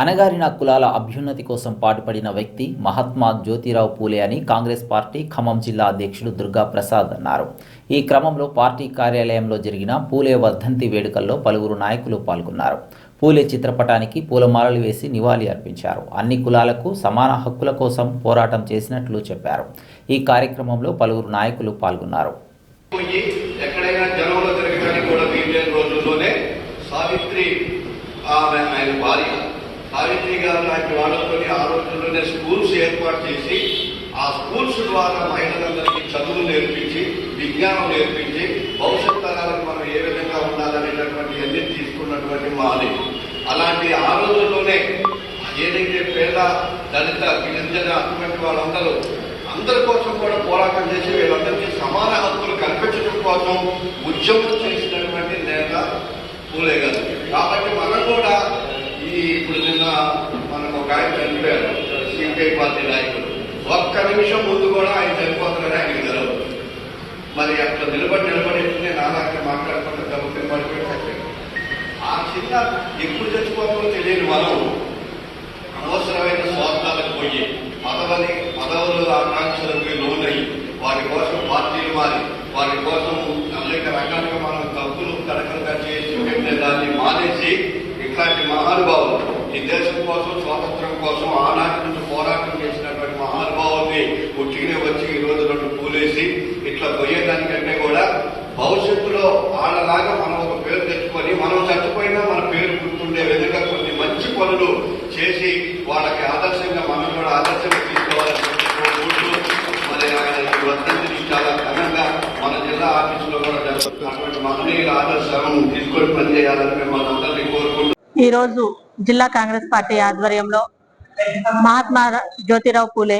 అణగారిన కులాల అభ్యున్నతి కోసం పాటుపడిన వ్యక్తి మహాత్మా జ్యోతిరావు పూలే అని కాంగ్రెస్ పార్టీ ఖమ్మం జిల్లా అధ్యక్షుడు దుర్గా ప్రసాద్ అన్నారు. ఈ క్రమంలో పార్టీ కార్యాలయంలో జరిగిన పూలే వర్ధంతి వేడుకల్లో పలువురు నాయకులు పాల్గొన్నారు. పూలే చిత్రపటానికి పూలమాలలు వేసి నివాళి అర్పించారు. అన్ని కులాలకు సమాన హక్కుల కోసం పోరాటం చేసినట్లు చెప్పారు. ఈ కార్యక్రమంలో పలువురు నాయకులు పాల్గొన్నారు. సావిత్రి ఆమె ఆయన భార్య సావిత్రి గారు లాంటి వాళ్ళతో ఆ రోజుల్లోనే స్కూల్స్ ఏర్పాటు చేసి ఆ స్కూల్స్ ద్వారా మహిళలందరికీ చదువు నేర్పించి విజ్ఞానం నేర్పించి భవిష్యత్ తరాలకు మనం ఏ విధంగా ఉండాలనేటటువంటి అన్ని తీసుకున్నటువంటి మాది. అలాంటి ఆ రోజుల్లోనే ఏదైతే పేద దళిత గిరిజన అటువంటి వాళ్ళందరూ అందరి కోసం కూడా పోరాటం చేసి వీళ్ళందరికీ సమాన హక్కులు కల్పించడం కోసం ఉద్యమం చేసినటువంటి నేత పూలే గారు. కాబట్టి మనం కూడా ఈ ఇప్పుడు ఒక ఆయన చనిపోయారు సిపిఐ పార్టీ నాయకుడు ఒక్క నిమిషం ముందు కూడా ఆయన చనిపోతున్నారని ఆయన తెలవదు మరి అట్లా నిలబడి నిలబడి నేను అలాగే మాట్లాడుకుంటే పడిపోయి ఆ చిన్న ఎప్పుడు చచ్చిపోతామో తెలియని మనం అనవసరమైన స్వార్థాలకు పోయి పదవని పదవులు ఆకాంక్షలకు లోనై వారి కోసం పార్టీలు మారి వారి కోసం అనేక రకాలుగా మనం తప్పులు తడకలుగా చేసి పెట్టే దాన్ని మానేసి ఇట్లాంటి మహానుభావులు ఈ దేశం కోసం స్వాతంత్రం కోసం ఆనాటి నుంచి పోరాటం చేసినటువంటి మహానుభావుల్ని ఉట్టిగానే వచ్చి ఈ రోజు రెండు పూలేసి ఇట్లా పోయేదానికంటే కూడా భవిష్యత్తులో వాళ్ళలాగా మనం ఒక పేరు తెచ్చుకొని మనం చచ్చిపోయినా మన పేరు గుర్తుండే విధంగా కొన్ని మంచి పనులు చేసి వాళ్ళకి ఆదర్శంగా మనం కూడా ఆదర్శంగా తీసుకోవాలని చెప్పి కోరుకుంటూ మరి ఆయన వర్ధంతిని చాలా ఘనంగా మన జిల్లా ఆఫీసులో కూడా జరుగుతుంది అటువంటి మహనీయుల ఆదర్శం తీసుకొని పనిచేయాలని మిమ్మల్ని అందరినీ కోరుకుంటూ ఈ జిల్లా కాంగ్రెస్ పార్టీ ఆధ్వర్యంలో మహాత్మా జ్యోతిరావు పూలే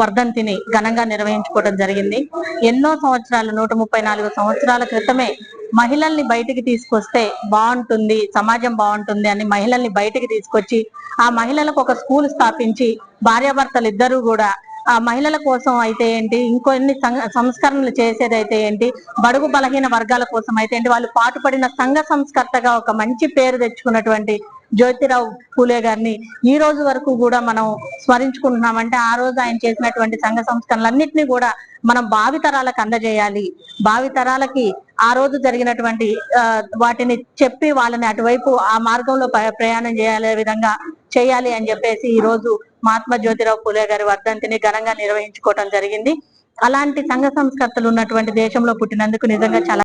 వర్ధంతిని ఘనంగా నిర్వహించుకోవడం జరిగింది. ఎన్నో సంవత్సరాలు నూట ముప్పై నాలుగు సంవత్సరాల క్రితమే మహిళల్ని బయటికి తీసుకొస్తే బాగుంటుంది సమాజం బాగుంటుంది అని మహిళల్ని బయటికి తీసుకొచ్చి ఆ మహిళలకు ఒక స్కూల్ స్థాపించి భార్యాభర్తలు ఇద్దరూ కూడా ఆ మహిళల కోసం అయితే ఏంటి ఇంకొన్ని సంఘ- సంస్కరణలు చేసేదైతే ఏంటి బడుగు బలహీన వర్గాల కోసం అయితే ఏంటి వాళ్ళు పాటుపడిన సంఘ సంస్కర్తగా ఒక మంచి పేరు తెచ్చుకున్నటువంటి జ్యోతిరావు పూలే గారిని ఈ రోజు వరకు కూడా మనం స్మరించుకుంటున్నామంటే ఆ రోజు ఆయన చేసినటువంటి సంఘ సంస్కరణలన్నింటినీ కూడా మనం భావితరాలకు అందజేయాలి. భావితరాలకి ఆ రోజు జరిగినటువంటి వాటిని చెప్పి వాళ్ళని అటువైపు ఆ మార్గంలో ప్రయాణం చేయాలే విధంగా చేయాలి అని చెప్పేసి ఈ రోజు మహాత్మా జ్యోతిరావు పూలే గారి వర్ధంతిని ఘనంగా నిర్వహించుకోవటం జరిగింది. అలాంటి సంఘ సంస్కర్తలు ఉన్నటువంటి దేశంలో పుట్టినందుకు నిజంగా చాలా